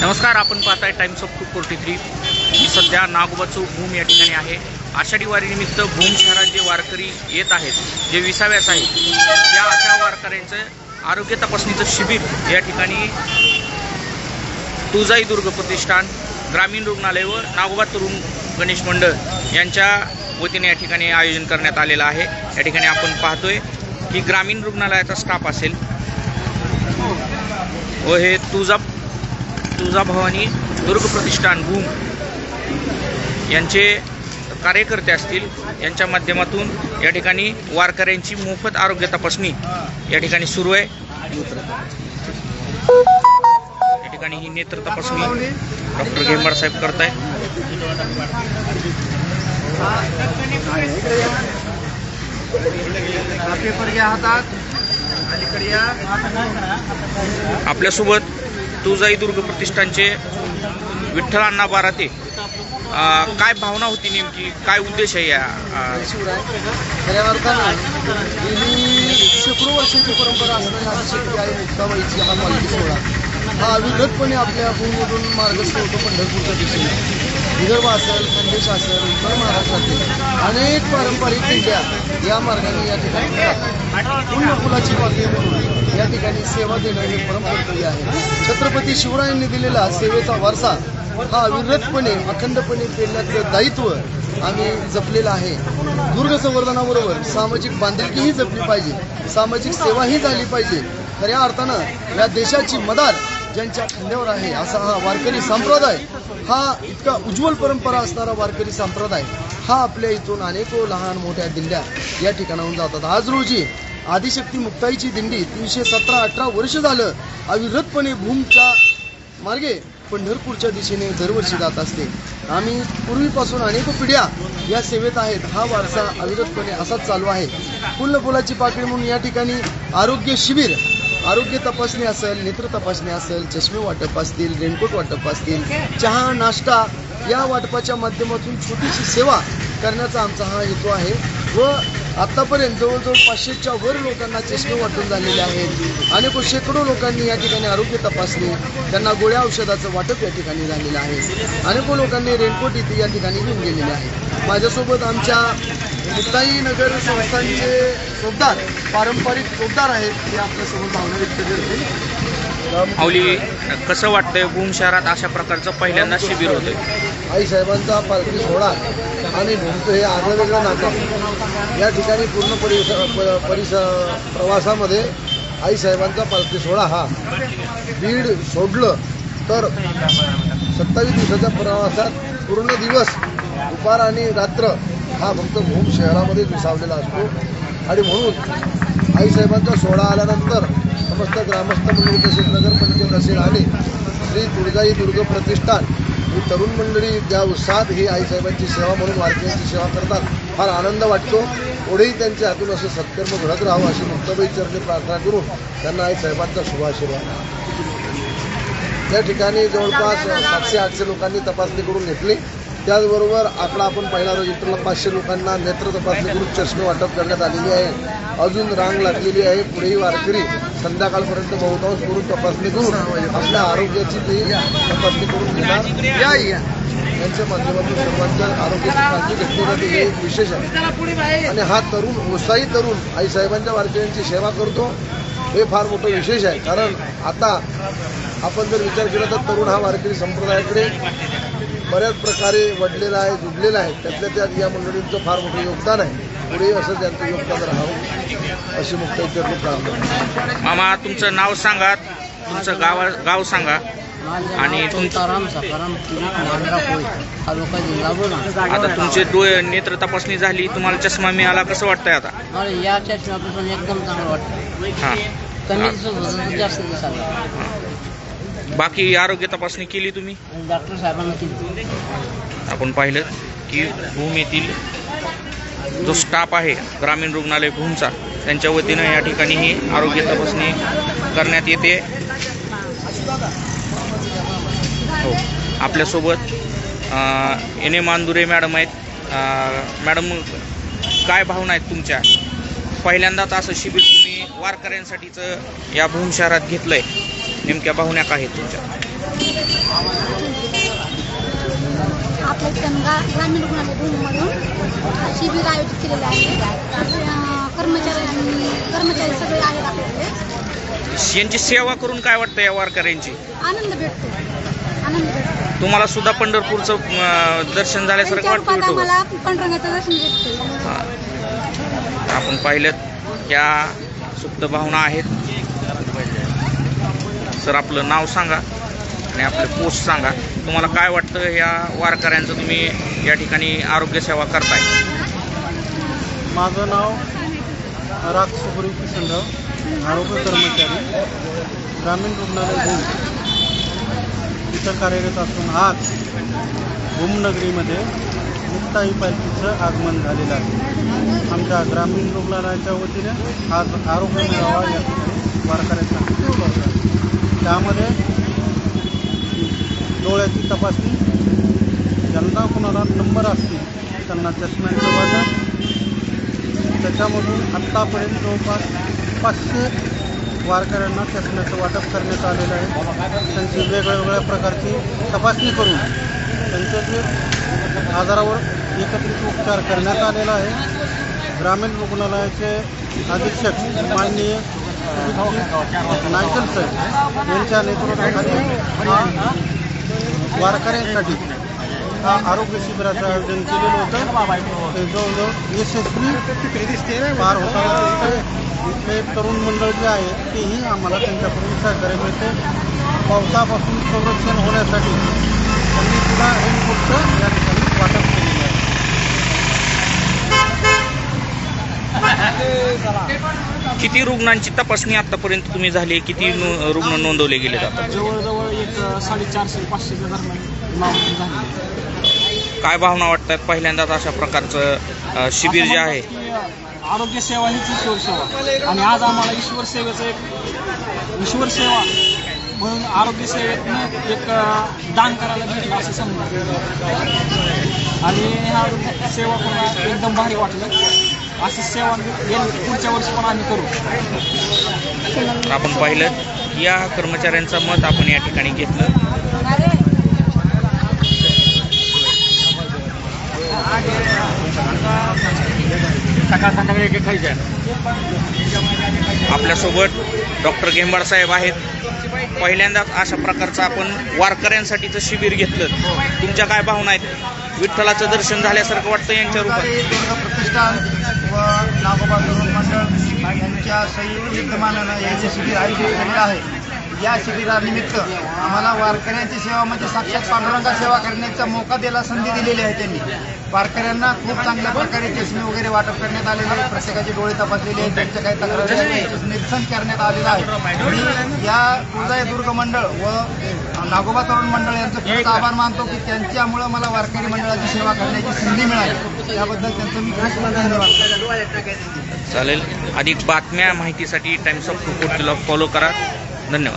नमस्कार आपण पाहताय Times of two forty three मी सध्या नागोबाचो भूम या ठिकाणी आहे. आषाढी वारीनिमित्त भूम शहरात जे वारकरी येत आहेत जे विसाव्यास आहेत त्या अशा वारकऱ्यांचं आरोग्य तपासणीचं शिबिर या ठिकाणी तुळजाई दुर्ग प्रतिष्ठान ग्रामीण रुग्णालय व नागोबा तरुण गणेश मंडळ यांच्या वतीने या ठिकाणी आयोजन करण्यात आलेलं आहे. या ठिकाणी आपण पाहतोय की ग्रामीण रुग्णालयाचा स्टाफ असेल. व हे तुळजा तुळजाभवानी दुर्ग प्रतिष्ठान भूम यांचे कार्यकर्ते असतील यांच्या माध्यमातून या ठिकाणी वारकऱ्यांची मोफत आरोग्य तपासणी या ठिकाणी सुरू आहे. या ठिकाणी ही नेत्र तपासणी डॉक्टर घेंबाड साहेब करताय हा आपल्यासोबत तुळजाई दुर्ग प्रतिष्ठानचे विठ्ठल अण्णा बाराते. काय भावना होती नेमकी? काय उद्देश आहे या खऱ्या अर्थानं गेली शेकडो वर्षाची परंपरा असणारी शेती आहे मुक्ताबाईची हा पालखी सोहळा हा अविरतपणे आपल्या भूमधून मार्गस्थ होतो पंढरपूरच्या दिशेने. विदर्भ असेल खानदेश असेल उत्तर महाराष्ट्रातील अनेक पारंपरिक दिंड्या या मार्गाने या ठिकाणी पूर्ण फुलाची पाकळी म्हणून या ठिकाणी सेवा देणं हे आहे. छत्रपती शिवरायांनी दिलेला सेवेचा वारसा हा अविरतपणे अखंडपणे पेरण्याचं दायित्व आम्ही जपलेलं आहे. दुर्ग संवर्धनाबरोबर सामाजिक बांधिलकीही जपली पाहिजे. सामाजिक सेवाही झाली पाहिजे. खऱ्या अर्थानं या देशाची मदार ज्यांच्या खांद्यावर आहे असा हा वारकरी संप्रदाय हा इतका उज्ज्वल परंपरा असणारा वारकरी संप्रदाय हा आपल्या इथून अनेको लहान मोठ्या दिंड्या या ठिकाणाहून जातात. आज रोजी आदिशक्ती मुक्ताईची दिंडी तीनशे सतरा अठरा वर्ष झालं. अविरतपणे भूमच्या मार्गे पंढरपूरच्या दिशेने दरवर्षी जात असते. आम्ही पूर्वीपासून अनेक पिढ्या या सेवेत आहेत. हा वारसा अविरतपणे असाच चालू आहे. कुल्लपुलाची पाकळी म्हणून या ठिकाणी आरोग्य शिबिर आरोग्य तपासणी असेल नेत्र तपासणी असेल चष्मे वाटप असतील रेनकोट वाटप असतील चहा नाश्ता या वाटपाच्या माध्यमातून छोटीशी सेवा करण्याचा आमचा हा हेतू आहे. व आत्तापर्यंत जवळजवळ पाचशेच्या वर लोकांना चष्मे वाटून झालेले आहेत. अनेक शेकडो लोकांनी या ठिकाणी आरोग्य तपासणी त्यांना गोळ्या औषधाचं वाटप या ठिकाणी झालेलं आहे. अनेको लोकांनी रेनकोट इथे या ठिकाणी घेऊन गेलेले आहे माझ्यासोबत आमच्या मुक्ताई नगर संस्थांचे चोपदार पारंपरिक चोपदार आहेत ते आपल्यासोबत भावना व्यक्त करतील. माऊली कसं वाटतंय भूम शहरात अशा प्रकारचं पहिल्यांदा शिबिर होतंय? आई साहेबांचा पालखी सोहळा आणि भूमचं हे आगळं वेगळं नातं. या ठिकाणी पूर्ण परिसर प- परिसर प्रवासामध्ये आई साहेबांचा पालखी सोहळा हा. बीड सोडलं तर सत्तावीस दिवसाच्या प्रवासात पूर्ण दिवस दुपार आणि रात्र हा फक्त भूम शहरामध्ये विसावलेला असतो. आणि म्हणून आईसाहेबांचा सोहळा आल्यानंतर समस्त ग्रामस्थ मंडळी तसेच नगरपंचायत असेल आणि श्री तुळजाई दुर्ग प्रतिष्ठान. ही तरुण मंडळी ज्या उत्साहात ही आईसाहेबांची सेवा म्हणून वारकऱ्यांची सेवा करतात फार आनंद वाटतो. पुढेही त्यांच्या हातून असं सत्कर्म घडत राहावं अशी मुक्तबाई चरणी प्रार्थना करून त्यांना आईसाहेबांचा शुभाशीर्वाद त्या ठिकाणी जवळपास सातशे आठशे लोकांनी तपासणी करून घेतली. त्याचबरोबर आपला आपण पहिला रजिस्टरला पाचशे लोकांना नेत्र तपासणी करून चष्मे वाटप करण्यात आलेली आहे. अजून रांग लागलेली आहे. पुढेही वारकरी संध्याकाळपर्यंत बहुतांश करून तपासणी करून आपल्या आरोग्याची ते तपासणी करून घेणार. यांच्या माध्यमातून सर्वांच्या आरोग्याची काळजी घेतली जाते. हे एक विशेष आहे. आणि हा तरुण उत्साही तरुण आईसाहेबांच्या वारकऱ्यांची सेवा करतो. हे फार मोठं विशेष आहे. कारण आता आपण जर विचार केला तर तरुण हा वारकरी संप्रदायाकडे बऱ्याच प्रकारे वडलेला आहे जुडलेला आहे. त्यातल्या त्यात या मंडळींचं फार मोठं योगदान आहे. पुढे असं त्यांचं योगदान राहावं अशी प्रार्थना मामा तुमचं नाव सांगा. तुमचं गाव गाव सांगा. आणि आता तुमचे डोळे नेत्र तपासणी झाली तुम्हाला चष्मा मिळाला कसं वाटतंय आता? या चष्म्यापासून एकदम चांगलं वाटतं हां. जास्त दिसायला बाकी आरोग्य तपासणी केली तुम्ही? डॉक्टर साहेबांना आपण पाहिलं की भूम येथील जो स्टाफ आहे ग्रामीण रुग्णालय भूमचा त्यांच्या वतीनं या ठिकाणी ही आरोग्य तपासणी करण्यात येते. हो आपल्यासोबत एन ए मांदुरे मॅडम आहेत. मॅडम काय भावना आहेत तुमच्या? पहिल्यांदाच असं शिबिर तुम्ही वारकऱ्यांसाठीचं या भूम शहरात घेतलंय. नेमक्या भावना काय आहेत तुमच्या? आपल्या ग्रामीण रुग्णालय भूमीमधून शिबिर आयोजित केलेलं आहे. कर्मचारी कर्मचारी सगळे आहेत आपल्याकडे. यांची सेवा करून काय वाटतं या वारकऱ्यांची? आनंद भेटतो. आनंद भेटतो. तुम्हाला सुद्धा पंढरपूरचं दर्शन झाल्यासारखं वाटतं. आपण पाहिलं या सुप्त भावना आहेत. सर आपलं नाव सांगा आणि आपलं पोस्ट सांगा. तुम्हाला काय वाटतं या वारकऱ्यांचं तुम्ही या ठिकाणी आरोग्यसेवा करताय? माझं नाव राज सुखरी किशनराव आरोग्य कर्मचारी ग्रामीण रुग्णालय भूम. इथं कार्यरत असून आज भूमनगरीमध्ये मुक्ताई पालखीचं आगमन झालेलं आहे. आमच्या ग्रामीण रुग्णालयाच्या वतीने आज आरोग्य मेळावा या ठिकाणी त्यामध्ये डोळ्याची तपासणी ज्यांना कोणाला नंबर असतील त्यांना चष्म्यांचं वाटप त्याच्यामधून आत्तापर्यंत जवळपास पाचशे वारकऱ्यांना चष्म्याचं वाटप करण्यात आलेलं आहे. त्यांची वेगवेगळ्या प्रकारची तपासणी करून त्यांच्या जे आजारावर एकत्रित उपचार करण्यात आलेला आहे. ग्रामीण रुग्णालयाचे अधीक्षक माननीय नायकल साहेब यांच्या नेतृत्वाखाली हा वारकऱ्यांसाठी हा आरोग्य शिबिराचं आयोजन केलेलं होतं. ते जवळजवळ यशस्वी पार होताना इथले तरुण मंडळ जे आहे तेही आम्हाला त्यांच्याकडून सहकार्य मिळते पावसापासून संरक्षण होण्यासाठी त्यांनी सुद्धा रेनकोटचं या ठिकाणी वाटप केलेलं आहे किती रुग्णांची तपासणी आतापर्यंत तुम्ही झाली किती नु- रुग्ण नोंदवले गेले जातात जवळजवळ एक साडेचारशे पाचशेच्या दरम्यान नाव झाली काय भावना वाटतात पहिल्यांदाच अशा प्रकारचं अं, शिबिर जे आहे? आरोग्य सेवा हीच ईश्वर सेवा. आणि आज आम्हाला ईश्वर सेवेचं एक ईश्वर सेवा म्हणून आरोग्य सेवेतनं एक अं, दान करायला भेटलं असं समजा आणि ह्या सेवा करून एकदम भारी वाटलं. अशी सेवा या पुढच्या वर्षी पण आम्ही करू. तर आपण पाहिलं या कर्मचाऱ्यांचं मत आपण या ठिकाणी घेतलं. आपल्यासोबत डॉक्टर गेंबाड साहेब आहेत. पहिल्यांदाच अशा प्रकारचं आपण वारकऱ्यांसाठीचं शिबिर घेतलं. तुमच्या काय भावना आहेत? विठ्ठलाचं दर्शन झाल्यासारखं वाटतं यांच्या रूपात? प्रतिष्ठान व नागोबा तरुण मंडळ यांच्या संयुक्त विद्यमानानं याचे शिबिर आयोजित केलेलं आहे. या शिबिरानिमित्त आम्हाला वारकऱ्यांची सेवा म्हणजे साक्षात पांडुरंगा सेवा करण्याचा मोका दिला संधी दिलेली आहे त्यांनी. वारकऱ्यांना खूप चांगल्या प्रकारे चष्मे वगैरे वाटप करण्यात आलेले आहे प्रत्येकाचे डोळे तपासलेले आहेत. त्यांच्या काही तक्रारी निरसन करण्यात आलेलं आहे या तुळजाई दुर्ग मंडळ व नागोबा तरुण मंडळ यांचं खूप आभार मानतो की त्यांच्यामुळं मला वारकरी मंडळाची सेवा करण्याची संधी मिळाली. त्याबद्दल त्यांचं मी खूप धन्यवाद चालेल. अधिक बातम्या माहितीसाठी टाइम्स ऑफ रिपोर्टला फॉलो करा. धन्यवाद.